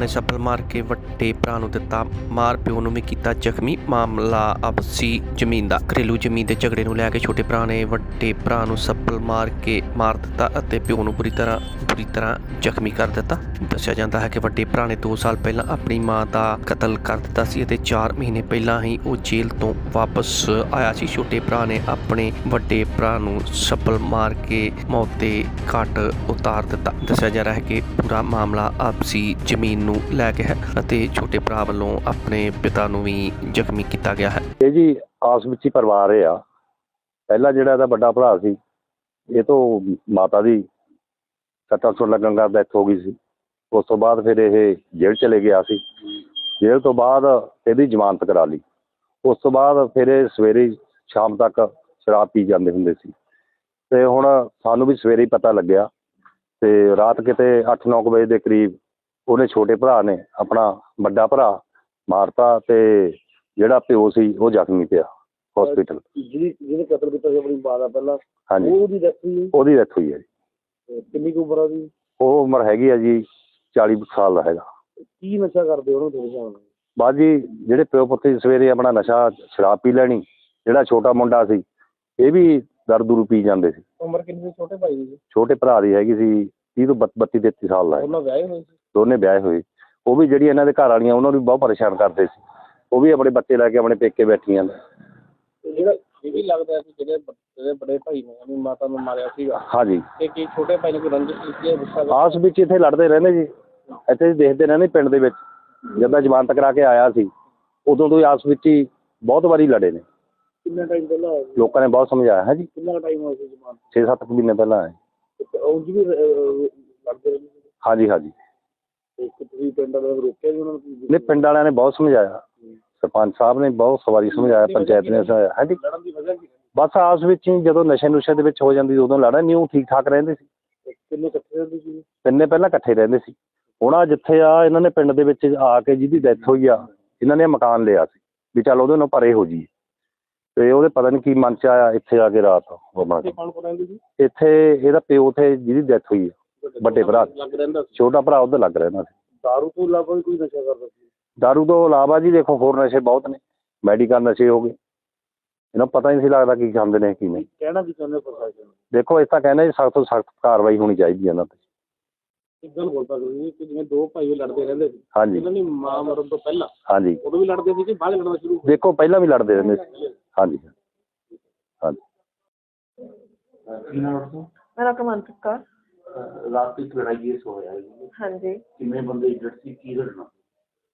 ਨੇ ਸੱਬਲ ਮਾਰ ਕੇ ਵੱਡੇ ਭਰਾ ਨੂੰ ਦਿੱਤਾ। ਮਾਰ ਪਿਓ ਨੂੰ ਵੀ ਕੀਤਾ ਜ਼ਖਮੀ। ਮਾਮਲਾ ਆਪਸੀ ਜ਼ਮੀਨ ਦਾ। ਘਰੇਲੂ ਜ਼ਮੀਨ ਦੇ ਝਗੜੇ ਨੂੰ ਲੈ ਕੇ ਛੋਟੇ ਭਰਾ ਨੇ ਵੱਡੇ ਭਰਾ ਨੂੰ ਸੱਬਲ ਮਾਰ ਕੇ ਮਾਰ ਦਿੱਤਾ ਅਤੇ ਪਿਓ ਨੂੰ ਬੁਰੀ ਤਰ੍ਹਾਂ ਬੁਰੀ ਤਰ੍ਹਾਂ ਜ਼ਖਮੀ ਕਰ ਦਿੱਤਾ। ਦੱਸਿਆ ਜਾਂਦਾ ਹੈ ਕਿ ਵੱਡੇ ਭਰਾ ਨੇ 2 ਸਾਲ ਪਹਿਲਾਂ ਆਪਣੀ ਮਾਂ ਦਾ ਕਤਲ ਕਰ ਦਿੱਤਾ ਸੀ ਅਤੇ 4 ਮਹੀਨੇ ਪਹਿਲਾਂ ਹੀ ਉਹ ਜੇਲ੍ਹ ਤੋਂ ਵਾਪਸ ਆਇਆ ਸੀ। ਛੋਟੇ ਭਰਾ ਨੇ ਆਪਣੇ ਵੱਡੇ ਭਰਾ ਨੂੰ ਛੱਪਲ ਮਾਰ ਕੇ ਮੌਤ ਦੇ ਘਾਟ ਉਤਾਰ ਦਿੱਤਾ। ਦੱਸਿਆ ਜਾ ਰਿਹਾ ਹੈ ਕਿ ਪੂਰਾ ਮਾਮਲਾ ਆਪਸੀ ਜ਼ਮੀਨ ਨੂੰ ਲੈ ਕੇ ਹੈ ਅਤੇ ਛੋਟੇ ਭਰਾ ਵੱਲੋਂ ਆਪਣੇ ਪਿਤਾ ਨੂੰ ਵੀ ਜ਼ਖਮੀ ਕੀਤਾ ਗਿਆ ਹੈ। ਇਹ ਜੀ ਆਸ ਵਿੱਚ ਹੀ ਪਰਿਵਾਰ ਆ। ਪਹਿਲਾ ਜਿਹੜਾ ਇਹਦਾ ਵੱਡਾ ਭਰਾ ਸੀ, ਇਹ ਤੋਂ ਮਾਤਾ ਦੀ ਸੱਟਾਂ ਸੁੱਟ ਲੱਗਣ ਦਾ ਡੈਥ ਹੋ ਗਈ ਸੀ। ਉਸ ਤੋਂ ਬਾਅਦ ਫਿਰ ਇਹ ਜੇਲ੍ਹ ਚਲੇ ਗਿਆ ਸੀ। ਜੇਲ੍ਹ ਤੋਂ ਬਾਅਦ ਇਹਦੀ ਜ਼ਮਾਨਤ ਕਰਾ ਲਈ। ਉਸ ਤੋਂ ਬਾਅਦ ਫਿਰ ਇਹ ਸਵੇਰੇ ਸ਼ਾਮ ਤੱਕ ਸ਼ਰਾਬ ਪੀ ਜਾਂਦੇ ਹੁੰਦੇ ਸੀ। ਤੇ ਹੁਣ ਸਾਨੂੰ ਵੀ ਸਵੇਰੇ ਹੀ ਪਤਾ ਲੱਗਿਆ ਤੇ ਰਾਤ ਕਿਤੇ 8-9 ਵਜੇ ਦੇ ਕਰੀਬ ਉਹਨੇ ਛੋਟੇ ਭਰਾ ਨੇ ਆਪਣਾ ਵੱਡਾ ਭਰਾ ਮਾਰਤਾ ਤੇ ਜਿਹੜਾ ਪਿਓ ਸੀ ਉਹ ਜ਼ਖਮੀ ਪਿਆ ਹਸਪੀਟਲ ਜਿਹਦੀ ਜਿਹਨੇ ਕਤਲ ਕੀਤਾ ਸੀ ਆਪਣੀ ਮਾਂ ਦਾ ਪਹਿਲਾਂ ਹਾਂਜੀ। ਉਹ ਉਹਦੀ ਡੈਥ ਹੋਈ ਉਹਦੀ ਡੈਥ ਹੋਈ ਹੈ ਜੀ। ਤੇ ਕਿੰਨੀ ਕੁ ਉਮਰ ਆ ਉਹਦੀ? ਉਹ ਉਮਰ ਹੈਗੀ ਆ ਜੀ 40 ਕੁ ਸਾਲ ਦਾ ਹੈਗਾ। ਕੀ ਨਸ਼ਾ ਕਰਦੇ ਉਹਨੂੰ ਤੁਹਾਡੇ ਹਿਸਾਬ ਨਾਲ ਬਾਅਦ ਜੀ ਜਿਹੜੇ ਪਿਓ ਪੁੱਤ ਸੀ ਸਵੇਰੇ ਆਪਣਾ ਨਸ਼ਾ ਸ਼ਰਾਬ ਪੀ ਲੈਣੀ ਜਿਹੜਾ ਛੋਟਾ ਮੁੰਡਾ ਸੀ ਇਹ ਵੀ ਦਰ ਦੂਰ ਪੀ ਜਾਂਦੇ ਸੀ। ਉਮਰ ਕਿੰਨੀ ਸੀ? ਛੋਟੇ ਭਾਈ ਦੀ? ਛੋਟੇ ਭਰਾ ਦੀ ਹੈਗੀ ਸੀ 30 ਤੋਂ 32 33 ਸਾਲ ਦਾ ਹੈ। ਉਹਨਾਂ ਵਿਆਹੇ ਹੋਏ ਸੀ? ਦੋਨੇ ਵਿਆਹੇ ਹੋਏ। ਉਹ ਵੀ ਜਿਹੜੀ ਇਹਨਾਂ ਦੇ ਘਰ ਵਾਲੀਆਂ ਉਹਨਾਂ ਨੂੰ ਵੀ ਬਹੁਤ ਪਰੇਸ਼ਾਨ ਕਰਦੇ ਸੀ। ਉਹ ਵੀ ਆਪਣੇ ਬੱਚੇ ਲੈ ਕੇ ਆਪਣੇ ਪੇਕੇ ਬੈਠੀਆਂ ਨੇ। ਤੇ ਜਿਹੜਾ ਇਹ ਵੀ ਲੱਗਦਾ ਹੈ ਕਿ ਜਿਹੜੇ ਬ- ਜਿਹੜੇ ਬੜੇ ਭਾਈ ਨੇ ਆਪਣੀ ਮਾਤਾ ਨੂੰ ਮਾਰਿਆ ਸੀਗਾ। ਹਾਂਜੀ। ਤੇ ਕੀ ਛੋਟੇ ਭਾਈ ਨੇ ਕੋਈ ਰੰਜਿਸ਼ ਕੀਤੀ ਹੈ ਗੁੱਸਾ ਕਰ- ਆਸ ਵਿੱਚ ਇੱਥੇ ਲੜਦੇ ਰਹਿੰਦੇ ਜੀ। ਇੱਥੇ ਦੇਖਦੇ ਰਹਿੰਦੇ ਪਿੰਡ ਦੇ ਵਿੱਚ। ਜਦੋਂ ਜ਼ਮਾਨਤ ਕਰਾ ਕੇ ਆਇਆ ਸੀ ਉਦੋਂ ਤੋਂ ਹੀ ਆਸ ਵਿੱਚ ਹੀ ਬਹੁਤ ਵਾਰੀ ਲੜੇ ਨੇ। ਕਿੰਨਾ ਟਾਈਮ ਪਹਿਲਾਂ ਹੋਇਆ? ਸੀ? ਲੋਕਾਂ ਨੇ ਬਹੁਤ ਸਮਝਾਇਆ ਹੈ ਜੀ। ਕਿੰਨਾ ਟਾਈਮ ਹੋਇਆ ਸੀ ਜਮਾਨ 6-7 ਮਹੀਨੇ ਪਹਿਲਾਂ ਹੈ ਉਹ ਜੀ ਵੀ ਹਾਂਜੀ ਹਾਂਜੀ। ਤੇ ਇੱਕ ਤੁਸੀਂ ਪਿੰਡ ਵਾਲਿਆਂ ਨੂੰ ਰੋਕਿਆ ਵੀ ਉਹਨਾਂ ਨੂੰ ਨੇ ਪਿੰਡ ਵਾਲਿਆਂ ਨੇ ਬਹੁਤ ਸਮਝਾਇਆ। ਸਰਪੰਚ ਸਾਹਿਬ ਨੇ ਬਹੁਤ ਸਵਾਰੀ ਸਮਝਾਇਆ ਪੰਚਾਇਤ ਨੇ ਸਮਝਾਇਆ। ਹੈ ਜੀ ਲੜਨ ਦੀ ਵਜ੍ਹਾ ਕੀ ਹੈ? ਬਸ ਆਸ ਵਿੱਚ ਹੀ ਜਦੋਂ ਨਸ਼ੇ ਨੁਸ਼ੇ ਦੇ ਵਿੱਚ ਹੋ ਜਾਂਦੀ ਉਦੋਂ ਲੜਨ ਨਹੀਂ ਉਹ ਠੀਕ ਠਾਕ ਰਹਿੰਦੇ ਸੀ। ਕਿੰਨੇ ਇਕੱਠੇ ਰਹਿੰਦੇ ਸੀ? ਤਿੰਨੇ ਪਹਿਲਾਂ ਇਕੱਠੇ ਰਹਿੰਦੇ ਸੀ। ਹੁਣ ਆ ਜਿੱਥੇ ਆ ਇਹਨਾਂ ਨੇ ਪਿੰਡ ਦੇ ਵਿੱਚ ਆ ਕੇ ਜਿਹਦੀ ਡੈਥ ਹੋਈ ਆ ਇਹਨਾਂ ਨੇ ਮਕਾਨ ਲਿਆ ਸੀ। ਵੀ ਚੱਲ ਉਹਦੇ ਨਾਲ ਪਰੇ ਹੋ ਜੀ ਤੇ ਉਹਦੇ ਪਤਾ ਨਹੀਂ ਕੀ ਮਨ ਚ ਆਇਆ ਇੱਥੇ ਆ ਕੇ ਰਾਤ ਕੌਣ ਰਹਿੰਦੇ ਸੀ? ਇੱਥੇ ਇਹਦਾ ਪਿਓ ਤੇ ਜਿਹਦੀ ਡੈਥ ਹੋਈ ਆ ਵੱਡੇ ਭਰਾ ਲੱਗ ਰਹਿੰਦਾ ਸੀ। ਛੋਟਾ ਭਰਾ ਉਹਦਾ ਲੱਗ ਰਹਿੰਦਾ ਸੀ। ਦਾਰੂ ਤੋਂ ਇਲਾਵਾ ਵੀ ਕੋਈ ਨਸ਼ਾ ਕਰਦਾ ਸੀ? ਦਾਰੂ ਤੋਂ ਇਲਾਵਾ ਜੀ ਦੇਖੋ ਹੋਰ ਨਸ਼ੇ ਬਹੁਤ ਨੇ ਮੈਡੀਕਲ ਨਸ਼ੇ ਹੋ ਗਏ। ਇਹਨਾਂ ਨੂੰ ਪਤਾ ਹੀ ਨਹੀਂ ਸੀ ਲੱਗਦਾ ਕੀ ਖਾਂਦੇ ਨੇ ਕੀ ਨਹੀਂ। ਕਹਿਣਾ ਕੀ ਚਾਹੁੰਦੇ ਹੋ ਪ੍ਰਸ਼ਾਸਨ ਨੂੰ? ਦੇਖੋ ਇਸ ਤਾਂ ਕਹਿੰਦੇ ਜੀ ਸਖਤ ਤੋਂ ਸਖਤ ਕਾਰਵਾਈ ਹੋਣੀ ਚਾਹੀਦੀ ਹੈ ਇਹਨਾਂ ਤੇ। ਇੱਕ ਗੱਲ ਬੋਲਦਾ ਸੀ ਕਿ ਜਿਵੇਂ ਦੋ ਭਾਈ ਲੜਦੇ ਰਹਿੰਦੇ ਸੀ। ਹਾਂਜੀ। ਇਹਨਾਂ ਦੀ ਮਾਂ ਮਰਨ ਤੋਂ ਪਹਿਲਾਂ ਹਾਂਜੀ। ਉਦੋਂ ਵੀ ਲੜਦੇ ਸੀ ਕਿ ਬਾਅਦ ਲੜਨਾ ਸ਼ੁਰੂ ਹੋ ਦੇਖੋ ਪਹਿਲਾਂ ਵੀ ਲੜਦੇ ਰਹਿੰਦੇ ਸੀ। ਹਾਂਜੀ। ਹਾਂਜੀ। ਮੇਰਾ ਕਮੰਤਰ ਕੌਰ। ਰਾਤ ਦੀ ਲੜਾਈ ਇਸ ਹੋਇਆ ਹਾਂਜੀ। ਕਿੰਨੇ ਬੰਦੇ ਇੰਜਰਡ ਸੀ? ਕੀ ਲੜਨਾ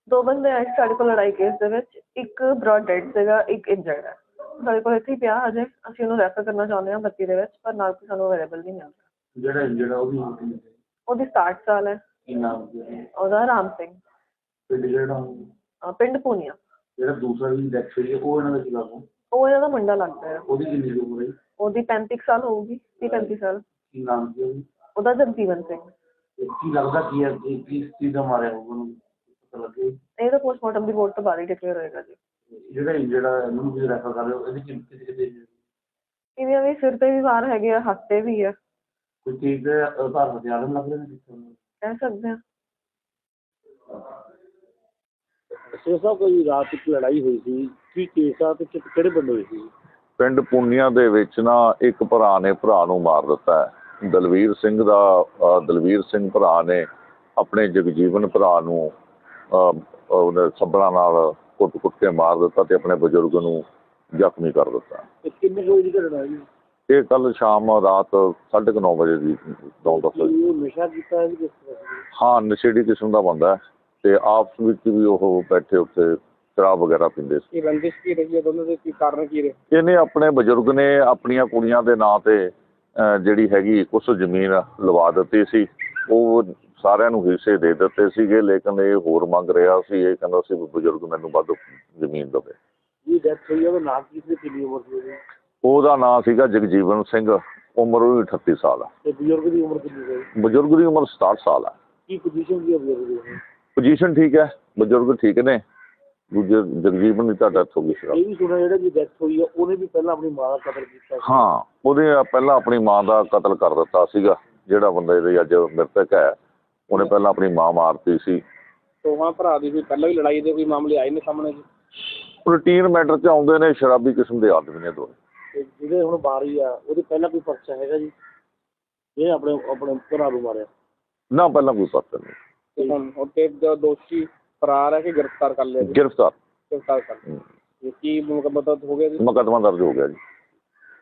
ਦੋ ਬੰਦੇ ਆਏ ਸੀ ਸਾਡੇ ਕੋਲ ਲੜਾਈ ਕੇਸ ਦੇ ਵਿੱਚ। ਇੱਕ ਬ੍ਰੌਡ ਡੈਡ ਸੀਗਾ ਇੱਕ ਇੰਜਰਡ ਹੈ। ਸਾਡੇ ਕੋਲ ਇੱਥੇ ਹੀ ਪਿਆ ਅਜੇ ਅਸੀਂ ਉਹਨੂੰ ਰੈਫਰ ਕਰਨਾ ਚਾਹੁੰਦੇ ਹਾਂ ਬੱਤੀ ਦੇ ਵਿੱਚ ਪਰ ਨਾਲ ਕੋਈ ਸਾਨੂੰ ਅਵੇਲੇਬਲ ਨਹੀਂ ਮਿਲ ਰਿਹਾ ਜਿਹੜਾ ਇੰਜਰਡ ਆ ਉਹ ਵੀ? ਉਹਦੀ 60 ਸਾਲ ਹੈ। ਕੀ ਨਾਮ ਸੀ ਉਹਦਾ? ਉਹਦਾ ਰਾਮ ਸਿੰਘ। ਤੇ ਜਿਹੜਾ ਅਹ ਪਿੰਡ ਪੂਨੀਆ। ਜਿਹੜਾ ਦੂਸਰਾ ਵੀ ਡੈਥ ਹੋਈ ਹੈ ਉਹ ਇਹਨਾਂ ਦਾ ਕੀ ਲੱਗਦਾ ਉਹ ਇਹਨਾਂ ਦਾ ਮੁੰਡਾ ਲੱਗਦਾ ਹੈ ਉਹਦੀ ਕਿੰਨੀ ਕੁ ਉਮਰ ਹੈ? ਉਹਦੀ 35 ਸਾਲ ਹੋਊਗੀ 30 35 ਸਾਲ। ਕੀ ਨਾਮ ਸੀ ਉਹਦੀ? ਉਹਦਾ ਜਗਜੀਵਨ ਸਿੰਘ। ਕੀ ਲੱਗਦਾ ਕੀ ਹੈ ਕਿ ਕਿਸ ਚੀਜ਼ ਦਾ ਮਾਰਿਆ ਹੋਊਗਾ ਉਹਨੂੰ? ਪਤਾ ਲੱਗੇ? ਇਹ ਤਾਂ ਪੋਸਟਮਾਰਟਮ ਰਿਪੋਰਟ ਤੋਂ ਬਾਅਦ ਹੀ ਡਿਕਲੇਅਰ ਹੋਏਗਾ ਜੀ। ਜਿਹੜਾ ਇੰਜਰਡ ਇਹਨੂੰ ਵੀ ਰੈਫਰ ਕਰ ਰਹੇ ਹੋ ਇਹਦੀ ਕਿੰਨੀ ਕਿਤੇ ਕਿਤੇ ਇਹਦੀਆਂ ਵੀ ਸਿਰ ਤੇ ਵੀ ਵਾਰ ਹੈਗੇ ਆ ਹੱਥ ਤੇ ਵੀ ਆ। ਕੋਈ ਚੀਜ਼ ਦੇ ਆਧਾਰ ਹਥਿਆਰ ਲੱਗ ਰਹੇ ਨੇ ਕਿੱਥੇ ਕਹਿ ਸਕਦੇ ਹਾਂ। ਸੇ ਸਾਹਿਬ ਕੋਈ ਰਾਤ ਇੱਕ ਲੜਾਈ ਹੋਈ ਸੀ। ਕੀ ਕੇਸ ਆ ਤੇ ਕਿ- ਕਿਹੜੇ ਬੰਦੇ ਹੋਏ ਸੀ? ਪਿੰਡ ਪੁੰਨੀਆਂ ਦੇ ਵਿੱਚ ਨਾ ਇੱਕ ਭਰਾ ਨੇ ਭਰਾ ਨੂੰ ਮਾਰ ਦਿੱਤਾ ਹੈ। ਦਲਵੀਰ ਸਿੰਘ ਦਾ ਦਲਵੀਰ ਸਿੰਘ ਭਰਾ ਨੇ ਆਪਣੇ ਜਗਜੀਵਨ ਭਰਾ ਨੂੰ ਅ, ਉਹਨੇ ਸੱਬਲਾਂ ਨਾਲ ਕੁੱਟ-ਕੁੱਟ ਕੇ ਮਾਰ ਦਿੱਤਾ ਤੇ ਆਪਣੇ ਬਜ਼ੁਰਗ ਨੂੰ ਜ਼ਖਮੀ ਕਰ ਦਿੱਤਾ। ਤੇ ਕਿੰਨੇ ਕੁ ਵਜੇ ਦੀ ਘਟਨਾ ਜੀ ਇਹ ਕੱਲ ਸ਼ਾਮ ਰਾਤ 9:30 ਵਜੇ ਦੀ ਨੌ ਦਸ ਨਸ਼ਾ ਕੀਤਾ ਹੈ ਕਿ ਕਿਸ ਤਰ੍ਹਾਂ ਸੀ? ਹਾਂ ਨਸ਼ੇੜੀ ਕਿਸਮ ਦਾ ਬੰਦਾ ਹੈ ਤੇ ਆਪਸ ਵਿੱਚ ਵੀ ਉਹ ਬੈਠੇ ਉੱਤੇ ਸ਼ਰਾਬ ਵਗੈਰਾ ਪੀਂਦੇ ਸੀ। ਕੀ ਰੰਜਿਸ਼ ਕੀ ਰਹੀ ਹੈ? ਦੋਨਾਂ ਦੇ ਕੀ ਕਾਰਨ ਕੀ ਰਹੇ? ਇਹਨੇ ਆਪਣੇ ਬਜ਼ੁਰਗ ਨੇ ਆਪਣੀਆਂ ਕੁੜੀਆਂ ਦੇ ਨਾਂ ਤੇ ਜਿਹੜੀ ਹੈਗੀ ਕੁਛ ਜ਼ਮੀਨ ਲਵਾ ਦਿੱਤੀ ਸੀ। ਉਹ ਸਾਰਿਆਂ ਨੂੰ ਹਿੱਸੇ ਦੇ ਦਿੱਤੇ ਸੀਗੇ ਲੇਕਿਨ ਇਹ ਹੋਰ ਮੰਗ ਰਿਹਾ ਸੀ। ਇਹ ਕਹਿੰਦਾ ਸੀ ਬਜ਼ੁਰਗ ਮੈਨੂੰ ਵੱਧ ਜ਼ਮੀਨ ਦੇਵੇ। ਜੀ ਡੈਥ ਹੋਈ ਉਹਦਾ ਨਾਮ ਕੀ ਸੀ? ਕਿੰਨੀ ਉਮਰ ਸੀ ਉਹਦੀ ਨਾਂ ਸੀਗਾ ਜਗਜੀਵਨ ਸਿੰਘ ਉਮਰ ਉਹਦੀ 38 ਸਾਲ ਹੈ ਤੇ ਬਜ਼ੁਰਗ ਦੀ ਉਮਰ ਕਿੰਨੀ ਸੀ ਬਜ਼ੁਰਗ ਦੀ ਉਮਰ 67 ਸਾਲ ਹੈ ਕੀ ਪੋਜੀਸ਼ਨ ਬਜ਼ੁਰਗ ਦੀ ਪੋਜੀਸ਼ਨ ਠੀਕ ਹੈ ਬਜ਼ੁਰਗ ਠੀਕ ਨੇ ਦੂਜੇ ਜਗਜੀਵਨ ਦੀ ਤਾਂ ਡੈਥ ਹੋ ਗਈ ਸੀ। ਇਹ ਵੀ ਸੁਣਿਆ ਜਿਹੜਾ ਜੀ ਡੈਥ ਹੋਈ ਹੈ ਉਹਨੇ ਵੀ ਪਹਿਲਾਂ ਆਪਣੀ ਮਾਂ ਦਾ ਕਤਲ ਕੀਤਾ ਸੀ। ਹਾਂ ਉਹਦੇ ਪਹਿਲਾਂ ਆਪਣੀ ਮਾਂ ਦਾ ਕਤਲ ਕਰ ਦਿੱਤਾ ਸੀਗਾ ਜਿਹੜਾ ਬੰਦਾ ਇਹਦੇ ਅੱਜ ਮ੍ਰਿਤਕ ਹੈ ਉਹਨੇ ਪਹਿਲਾਂ ਆਪਣੀ ਮਾਂ ਮਾਰਤੀ ਸੀ। ਦੋਹਾਂ ਭਰਾ ਦੀ ਕੋਈ ਪਹਿਲਾਂ ਵੀ ਲੜਾਈ ਦੇ ਕੋਈ ਮਾਮਲੇ ਆਏ ਨੇ ਸਾਹਮਣੇ ਜੀ? ਰੂਟੀਨ ਮੈਟਰ 'ਚ ਆਉਂਦੇ ਨੇ ਸ਼ਰਾਬੀ ਕਿਸਮ ਦੇ ਆਦਮੀ ਨੇ ਦੋਵੇਂ। ਤੇ ਜਿਹਦੇ ਹੁਣ ਬਾਰੀ ਆ ਉਹਦੇ ਪਹਿਲਾਂ ਕੋਈ ਪਰਚਾ ਹੈਗਾ ਜੀ? ਇਹ ਆਪਣੇ ਆਪਣੇ ਭਰਾ ਨੂੰ ਮਾਰਿਆ। ਨਾ ਪਹਿਲਾਂ ਕੋਈ ਪਤਾ ਨਹੀਂ। ਤੇ ਹੁਣ ਉਹ ਤੇ ਜੋ ਦੋਸ਼ੀ ਫਰਾਰ ਹੈ ਕਿ ਗ੍ਰਿਫਤਾਰ ਕਰ ਲਿਆ ਜੀ? ਗ੍ਰਿਫਤਾਰ। ਗ੍ਰਿਫਤਾਰ ਕਰ ਲਿਆ। ਇਹ ਕੀ ਮਤਲਬ ਹੋ ਗਿਆ ਜੀ? ਮੁਕੱਦਮਾ ਦਰਜ ਹੋ ਗਿਆ ਜੀ।